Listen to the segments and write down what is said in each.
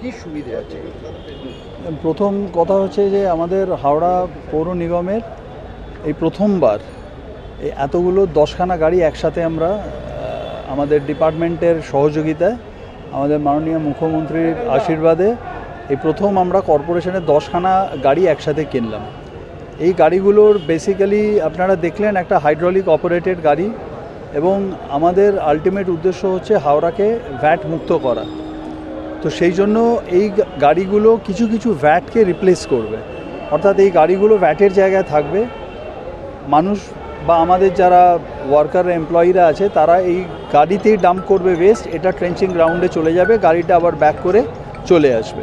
কি সুবিধে আছে? প্রথম কথা হচ্ছে যে আমাদের হাওড়া পৌর নিগমের এই প্রথমবার এই এতগুলো দশখানা গাড়ি একসাথে আমরা আমাদের ডিপার্টমেন্টের সহযোগিতায়, আমাদের মাননীয় মুখ্যমন্ত্রীর আশীর্বাদে এই প্রথম আমরা কর্পোরেশনের দশখানা গাড়ি একসাথে কিনলাম। এই গাড়িগুলোর বেসিক্যালি আপনারা দেখলেন একটা হাইড্রোলিক অপারেটেড গাড়ি এবং আমাদের আলটিমেট উদ্দেশ্য হচ্ছে হাওড়াকে ভ্যাট মুক্ত করা। তো সেই জন্য এই গাড়িগুলো কিছু কিছু ভ্যাটকে রিপ্লেস করবে। অর্থাৎ এই গাড়িগুলো ভ্যাটের জায়গায় থাকবে। মানুষ বা আমাদের যারা ওয়ার্কার এমপ্লয়িরা আছে, তারা এই গাড়িতেই ডাম্প করবে ওয়েস্ট এটা ট্রেঞ্চিং গ্রাউন্ডে চলে যাবে, গাড়িটা আবার ব্যাক করে চলে আসবে।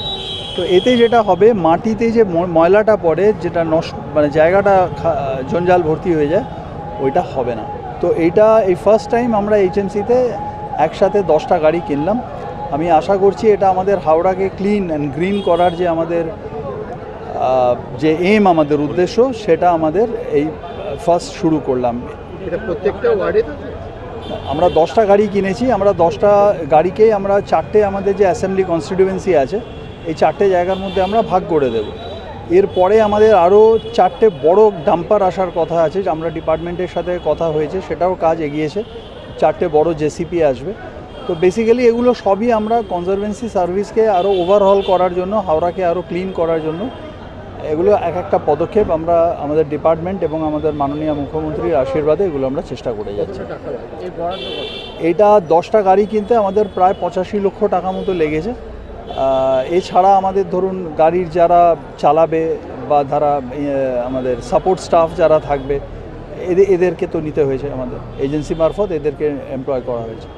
তো এতে যেটা হবে, মাটিতে যে ময়লাটা পড়ে, যেটা নষ্ট মানে জায়গাটা জঞ্জাল ভর্তি হয়ে যায়, ওইটা হবে না। তো এইটা এই ফার্স্ট টাইম আমরা এইচএমসিতে একসাথে দশটা গাড়ি কিনলাম। আমি আশা করছি এটা আমাদের হাওড়াকে ক্লিন অ্যান্ড গ্রিন করার যে আমাদের যে এম আমাদের উদ্দেশ্য সেটা আমাদের এই ফার্স্ট শুরু করলাম। এটা প্রত্যেকটা ওয়ার্ডে আমরা দশটা গাড়ি কিনেছি আমরা দশটা গাড়িকেই আমরা চারটে আমাদের যে অ্যাসেম্বলি কনস্টিটিউয়েন্সি আছে এই চারটে জায়গার মধ্যে আমরা ভাগ করে দেব। এরপরে আমাদের আরও চারটে বড় ডাম্পার আসার কথা আছে আমরা ডিপার্টমেন্টের সাথে কথা হয়েছে সেটাও কাজ এগিয়েছে। চারটে বড় জেসিপি আসবে। তো বেসিক্যালি এগুলো সবই আমরা কনজারভেন্সি সার্ভিসকে আরও ওভারহল করার জন্য হাওড়াকে আরও ক্লিন করার জন্য এগুলো এক একটা পদক্ষেপ আমরা আমাদের ডিপার্টমেন্ট এবং আমাদের মাননীয় মুখ্যমন্ত্রীর আশীর্বাদে এগুলো আমরা চেষ্টা করে যাচ্ছি। এইটা দশটা গাড়ি কিনতে আমাদের প্রায় পঁচাশি লক্ষ টাকা মতো লেগেছে। এছাড়া আমাদের ধরুন গাড়ির যারা চালাবে বা যারা ইয়ে, আমাদের সাপোর্ট স্টাফ যারা থাকবে এদের এদেরকে তো নিতে হয়েছে আমাদের এজেন্সি মারফত এদেরকে এমপ্লয় করা হয়েছে।